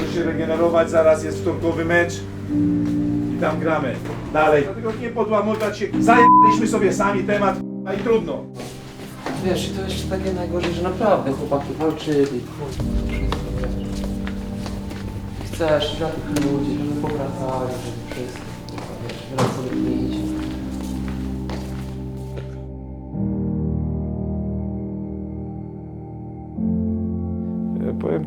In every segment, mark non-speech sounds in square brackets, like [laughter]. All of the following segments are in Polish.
może się regenerować, zaraz jest wtorkowy mecz i tam gramy dalej. Dlatego nie podłamować się, zajęliśmy sobie sami temat a i trudno. Wiesz, i to jeszcze takie najgorzej, że naprawdę chłopaki walczyli. Chcesz dla tych ludzi, żeby powracali, żeby wszystko, wiesz, sobie pić.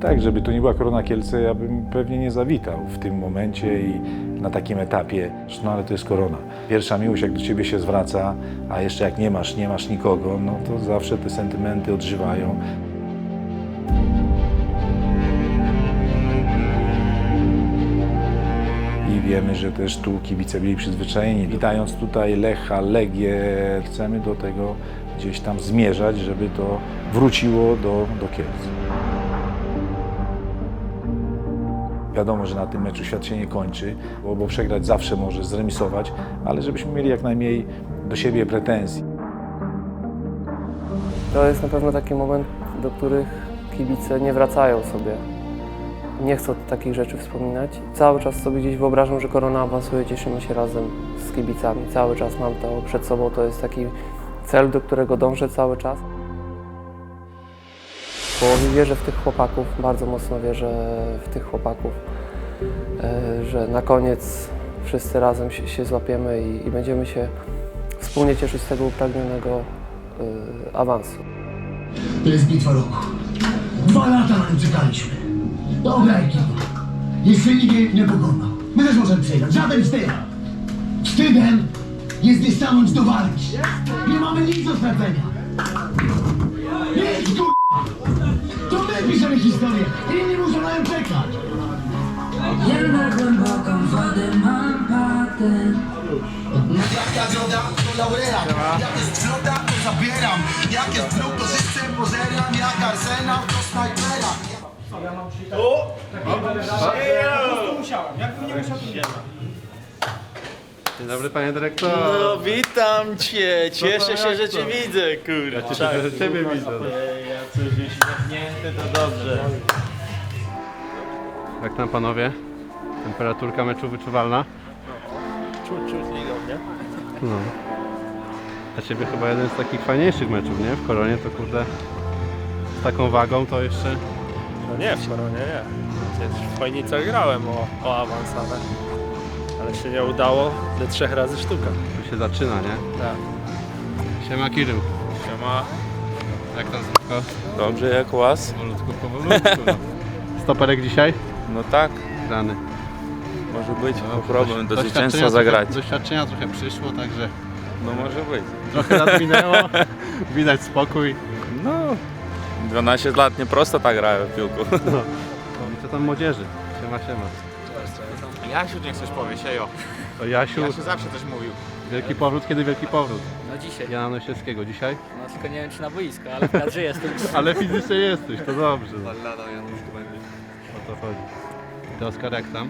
Tak, żeby to nie była Korona Kielce, ja bym pewnie nie zawitał w tym momencie i na takim etapie, no ale to jest Korona. Pierwsza miłość, jak do Ciebie się zwraca, a jeszcze jak nie masz, nie masz nikogo, no to zawsze te sentymenty odżywają. I wiemy, że też tu kibice byli przyzwyczajeni. Witając tutaj Lecha, Legię, chcemy do tego gdzieś tam zmierzać, żeby to wróciło do, do Kielc. Wiadomo, że na tym meczu świat się nie kończy, bo, bo przegrać zawsze może zremisować, ale żebyśmy mieli jak najmniej do siebie pretensji. To jest na pewno taki moment, do których kibice nie wracają sobie. Nie chcą takich rzeczy wspominać. Cały czas sobie gdzieś wyobrażam, że korona awansuje, cieszymy się razem z kibicami. Cały czas mam to przed sobą, to jest taki cel, do którego dążę cały czas. W połowie wierzę w tych chłopaków, bardzo mocno wierzę w tych chłopaków, e, że na koniec wszyscy razem się, się złapiemy i, i będziemy się wspólnie cieszyć z tego upragnionego e, awansu. To jest bitwa roku. Dwa lata na nią czekaliśmy. Dobra ekipa. Jeszcze nikt nie pokona. My też możemy przegrać. Żaden wstyd. Wstydem jest nie stanąć do walki. Nie mamy nic do stracenia. Nic. To my piszemy historię. Inni muszą na nią czekać. Ja na głęboką wodę mam patent. Jaka droga to laureat Jak jest flota to zabieram. Jak jest druk to życzę pożeram Jak Arsena to snajpera Dzień dobry panie dyrektorze. No witam cię, cieszę się, że cię widzę, kurwa. Ja cieszę się, że ciebie widzę. Ja coś uśmiechnięty, to dobrze. Jak tam panowie? Temperaturka meczu wyczuwalna? Czuć, czuć ligą, nie? No. Dla ciebie chyba jeden z takich fajniejszych meczów, nie? W Koronie to kurde z taką wagą to jeszcze No nie, w koronie nie. Przecież w Chojnicach grałem o, o awans, ale, ale się nie udało. Do trzech razy sztuka. tu się zaczyna, nie? Tak. Siema Kirym. Siema. Jak tam zdrówko? Dobrze, jak u was? Powolutku, powolutku. No. [laughs] Stoperek dzisiaj? No tak, Grany. może być. No, problem do doświadczenia zwycięstwa trochę- zagrać. Doświadczenia trochę przyszło, także No może być. trochę lat minęło. [laughs] Widać spokój. No, 12 lat nie prosto tak grałem w piłku. No. I co tam młodzieży? Siema, siema. Jasiu niech coś powie, siejo. O Jasiu, Jasiu zawsze coś mówił. wielki powrót, kiedy wielki powrót? No dzisiaj. Jana Nosieckiego dzisiaj? No tylko nie wiem czy na boisko, ale w kadrze jestem. [laughs] Ale fizycznie jesteś, to dobrze. No. Lada Januszku będzie. O to chodzi. Ty Oskar, jak tam?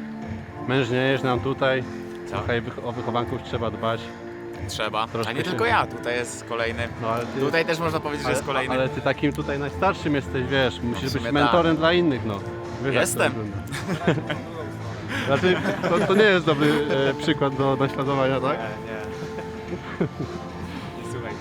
Mężniejesz nam tutaj. Wych- o wychowanków trzeba dbać. Trzeba. Troszkę A nie się- tylko ja, tutaj jest kolejny. No, ale ty, Tutaj też można powiedzieć, że jest kolejny. ale ty takim tutaj najstarszym jesteś, wiesz, musisz w być mentorem dla innych, no. Wiesz, jak to Jestem. wygląda. [laughs] Znaczy, to, to nie jest dobry e, przykład do naśladowania, tak? Nie, nie. Nie słuchajcie.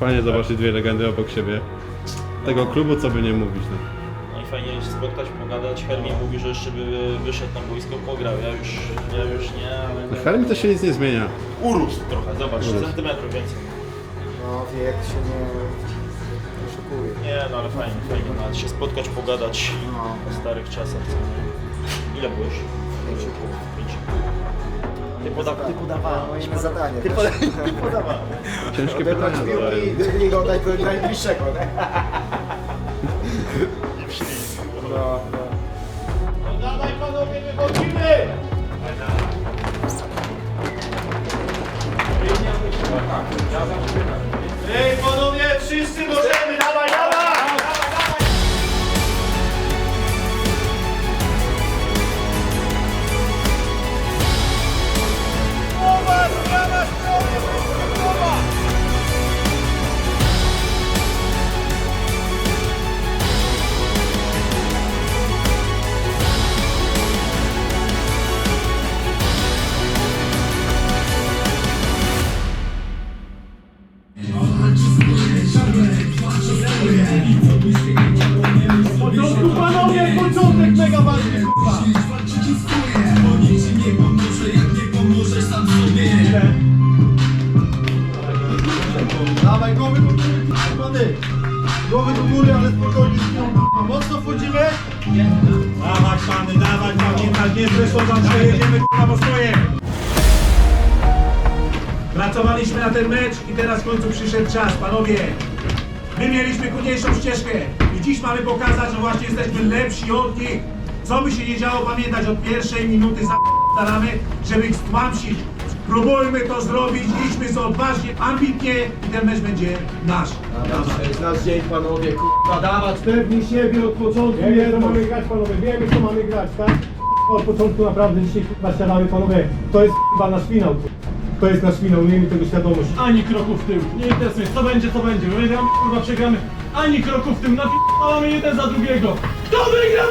Fajnie zobaczyć dwie legendy obok siebie. Tego klubu, co by nie mówić, no. No i się spotkać, pogadać. Hermin mówi, że jeszcze by wyszedł na boisko, pograł. Ja już, ja już nie, ale... Hermie to się nic nie zmienia. Urósł trochę, zobacz, 3 Urósł. centymetrów więcej. No wiek się nie, nie. Nie, no ale fajnie, fajnie nawet się spotkać, pogadać o starych czasach. Co nie? Ile byłeś? Pięć. Pięć. Ty, poda, ty podawałeś. Moje zadanie. Ty, poda, ty podawałeś. Ciężkie pytania piłki i go dać do najbliższego. nie? No, Pracowaliśmy na ten mecz i teraz w końcu przyszedł czas, panowie. My mieliśmy trudniejszą ścieżkę i dziś mamy pokazać, że właśnie jesteśmy lepsi od nich. Co by się nie działo, pamiętać od pierwszej minuty staramy, żeby ich stłamsić. Próbujmy to zrobić, idźmy sobie odważnie, ambitnie i ten mecz będzie nasz. To jest nasz dzień, panowie, kurwa, dawać pewni siebie od początku. Wiemy, co mamy grać, panowie, wiemy, co mamy grać, tak? Od początku naprawdę dzisiaj chyba siadamy, panowie. To jest chyba nasz finał. To jest nasz finał, miejmy tego świadomość. Ani kroku w tył. Nie interesuje, co będzie, co będzie. My wygramy, kurwa, przegramy. Ani kroku w tył. Napi***mamy jeden za drugiego. Kto wygra?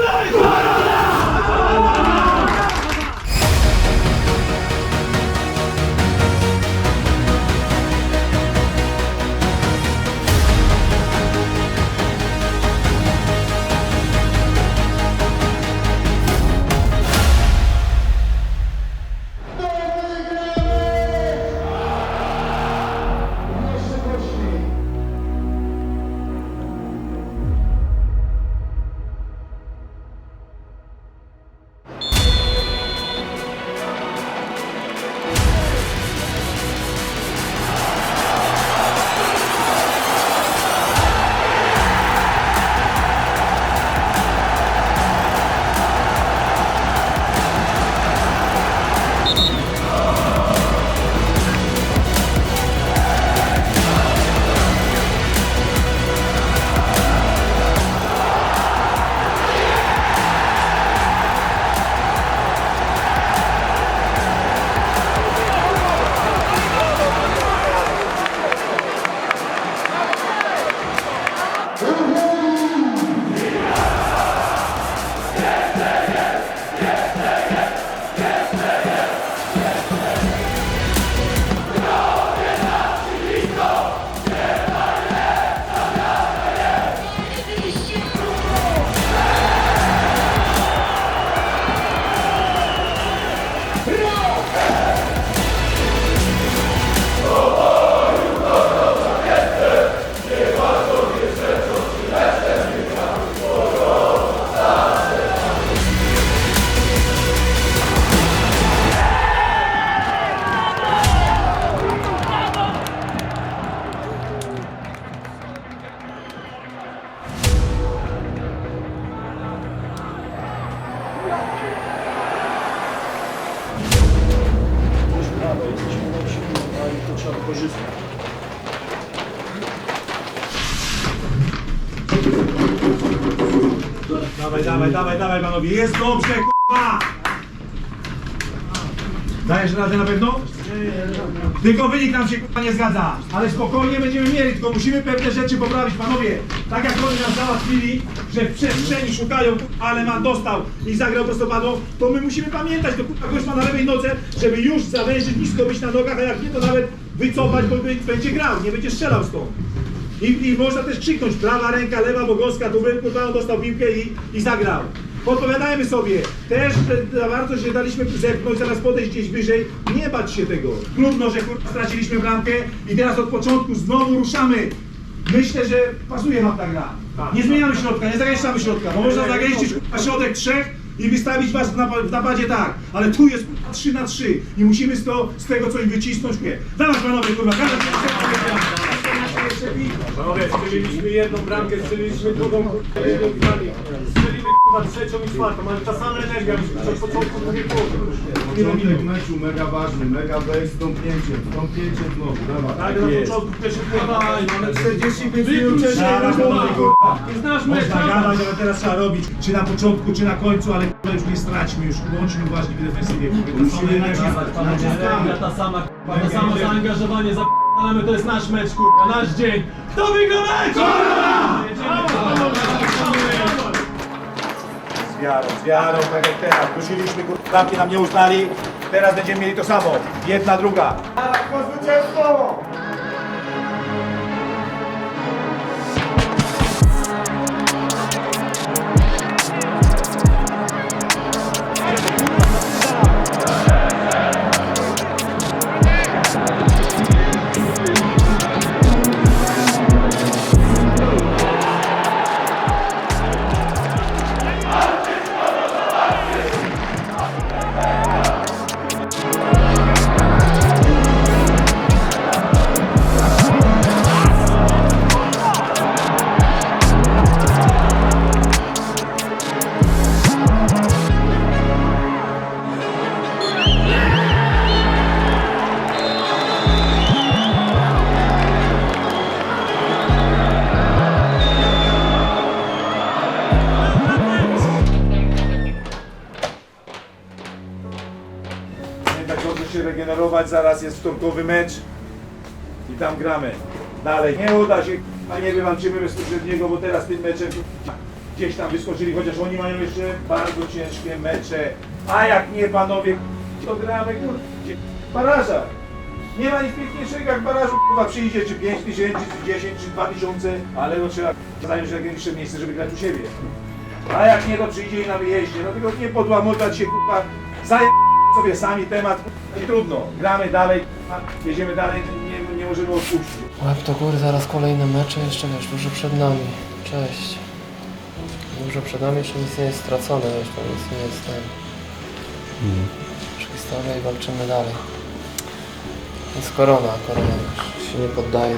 Trzeba wykorzystać. Dawaj, dawaj, dawaj, dawaj panowie, jest dobrze, kurwa! Dajesz radę na pewno? Tylko wynik nam się kurwa nie zgadza, ale spokojnie będziemy mieli, tylko musimy pewne rzeczy poprawić, panowie. Tak jak oni nam załatwili, że w przestrzeni szukają, ale man dostał i zagrał prostopadło, to my musimy pamiętać, to kurwa gość ma na lewej nodze, żeby już zawężyć, nisko być na nogach, a jak nie to nawet wycofać, bo będzie grał, nie będzie strzelał stąd. I, I można też krzyknąć prawa ręka, lewa bogoska, tu kurwa on dostał piłkę i, i zagrał. Podpowiadajmy sobie, też e, za bardzo się daliśmy zepchnąć, zaraz podejść gdzieś wyżej, nie bać się tego. Trudno, że straciliśmy bramkę i teraz od początku znowu ruszamy. Myślę, że pasuje wam ta gra. Nie zmieniamy środka, nie zagęszczamy środka, bo można zagęścić kurwa, środek trzech i wystawić was w, napa- w napadzie tak, ale tu jest kurwa 3 na 3 i musimy z, to, z tego coś wycisnąć. Nie. Dawać panowie, kurwa, każdy Panowie, strzeliliśmy jedną bramkę, strzeliliśmy drugą, kurwa, kurwa trzecią i czwartą, ale ta sama energia, myśmy od początku drugiej połowy. Nie Początek meczu mega ważny, mega wejść, stąpnięcie, stąpnięcie znowu, dawaj. Tak, na początku pierwszy Dawaj, mamy 45 minut wcześniej, się, kurwa. kurwa. Ty znasz mecz, Można gadać, ale teraz trzeba robić, czy na początku, czy na końcu, ale kurwa, już nie straćmy, już bądźmy uważni w defensywie. Musimy naciskać, naciskamy. Ta sama, kurwa, to samo zaangażowanie, zap***amy, to jest nasz mecz, kurwa, nasz dzień. Kto wygra mecz? Wiarą, z wiarą, tak jak teraz. Dusiliśmy, kurwa, nam nie uznali. Teraz będziemy mieli to samo. Jedna, druga. Tak, zaraz jest wtorkowy mecz i tam gramy. Dalej, nie uda się, a nie wywalczymy bezpośredniego, bo teraz tym meczem gdzieś tam wyskoczyli, chociaż oni mają jeszcze bardzo ciężkie mecze. A jak nie panowie, to gramy gdzie? w barażach. Nie ma nic piękniejszego jak barażu, chyba przyjdzie czy 5 tysięcy, czy 10, czy 2 tysiące, ale no trzeba zająć największe miejsce, żeby grać u siebie. A jak nie, to przyjdzie i na wyjeździe. Tylko nie podłamotać się, kurwa, zaję sobie sami temat i trudno. Gramy dalej, jedziemy dalej, nie, nie możemy odpuścić. Łeb do góry, zaraz kolejne mecze, jeszcze wiesz, dużo przed nami. Cześć. Dużo przed nami, jeszcze nic nie jest stracone, jeszcze nic nie jest ten. Przystawia i walczymy dalej. Jest korona, korona już się nie poddaje.